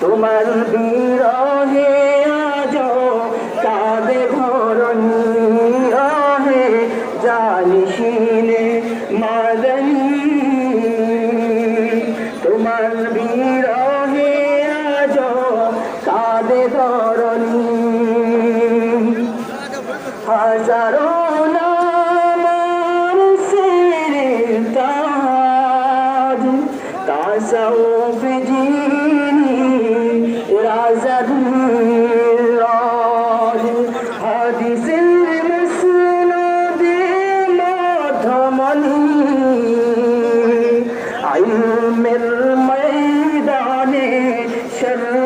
তোমার বিরহে আজ কাঁদে ধরণী মাদনী। তোমার তাসাউফ জিনি রাজাদিরাজ হাদিসের মসনদে মাধমনি ইলমের ময়দানে শরণখনি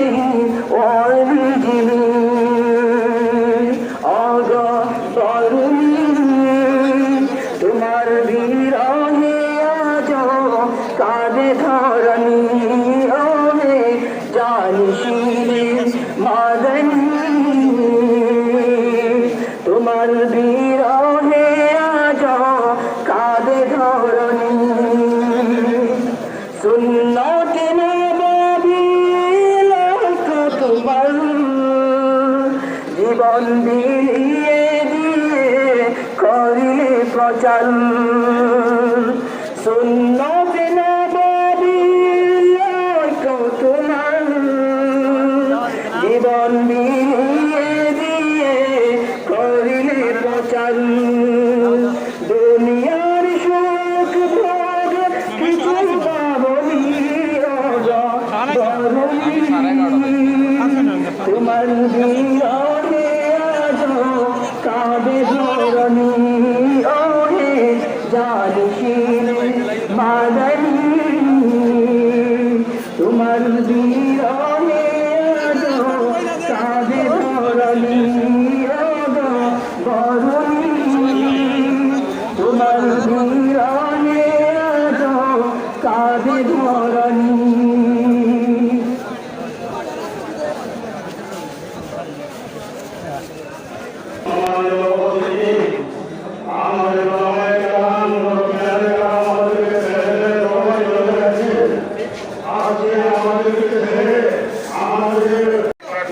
or জীবন দিয়ে দিয়ে করিলে প্রচার লাখ তোমার জীবন দিয়ে দিয়ে করিলে প্রচার দুনিয়ার সুখ ভোগ কিছু পাবনি তোমার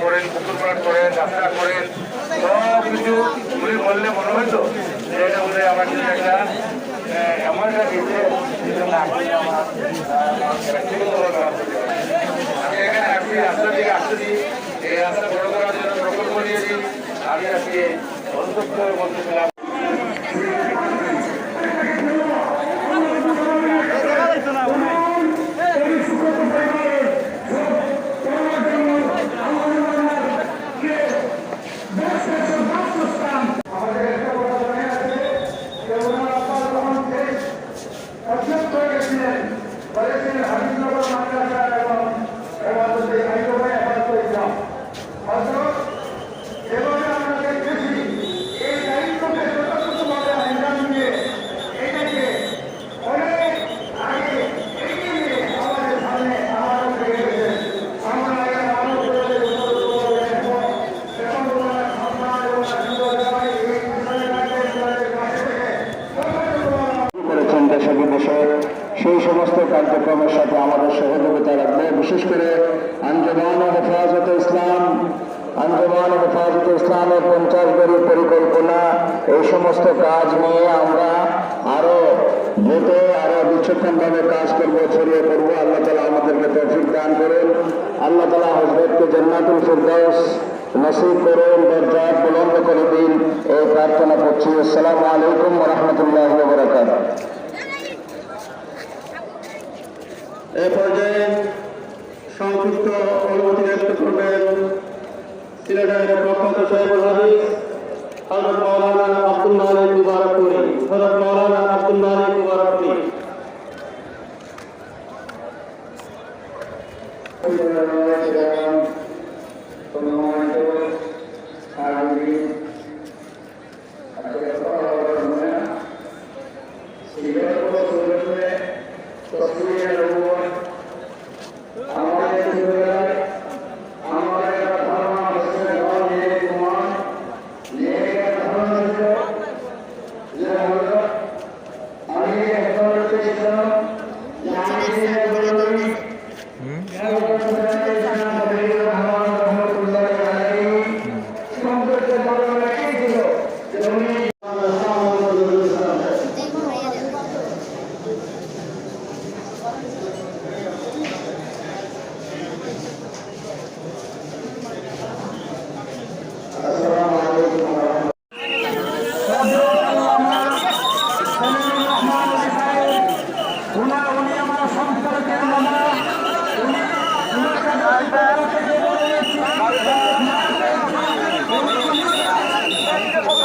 করেন করেন, যাত্রা করেন কিছু উনি বললে মনে হতো যে এটা বলে আমার জন্য একটা এমন একটা দিতে। আমি এখানে আসছি রাস্তা থেকে আসছি, এই রাস্তা বড় করার আমি বলতেছিলাম অধ্যক্ষ হেফাজত ইসলামের পঞ্চাশ বাড়ি পরিকল্পনা, এই সমস্ত কাজ নিয়ে আমরা আরও দ্রুত আরও বিচক্ষণভাবে কাজ করব, ছড়িয়ে পড়ব। আল্লাহ তালা আমাদেরকে তৌফিক দান করুন। আল্লাহ তালা হজরতকে জান্নাতুল ফিরদাউস নসিব করুন দরজাত বুলন্দ করে দিন। এই প্রার্থনা করছি। আসসালামু আলাইকুম রহমতুল্লাহ বরাকাত এ পর্যায়ে সংক্ষিপ্ত অনুমতি ব্যক্ত করবেন সিলেটের প্রখ্যাত সাহেবুল হাদিস হযরত মাওলানা আব্দুল মালিক মুবারকপুরি হযরত মাওলানা আব্দুল মালিক মুবারকপুরি আমাদের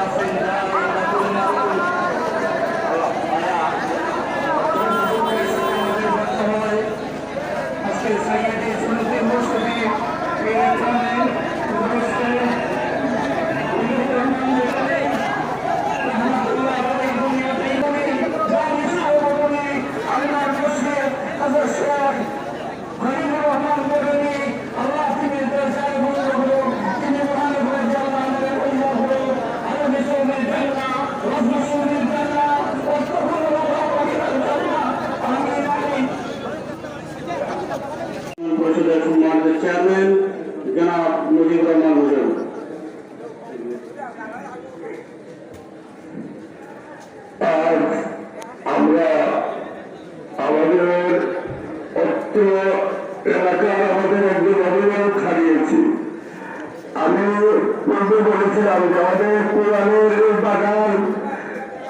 আজকে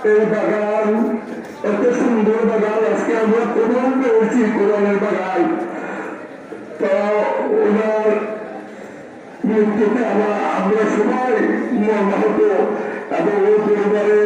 এই বাগান, এত সুন্দর বাগান, আজকে আমরা প্রমাণ পেয়েছি কোরআনের বাগান। তা ওনার মৃত্যুতে আমরা আমরা সবাই মর্মাহত এবং ওই পরিবারের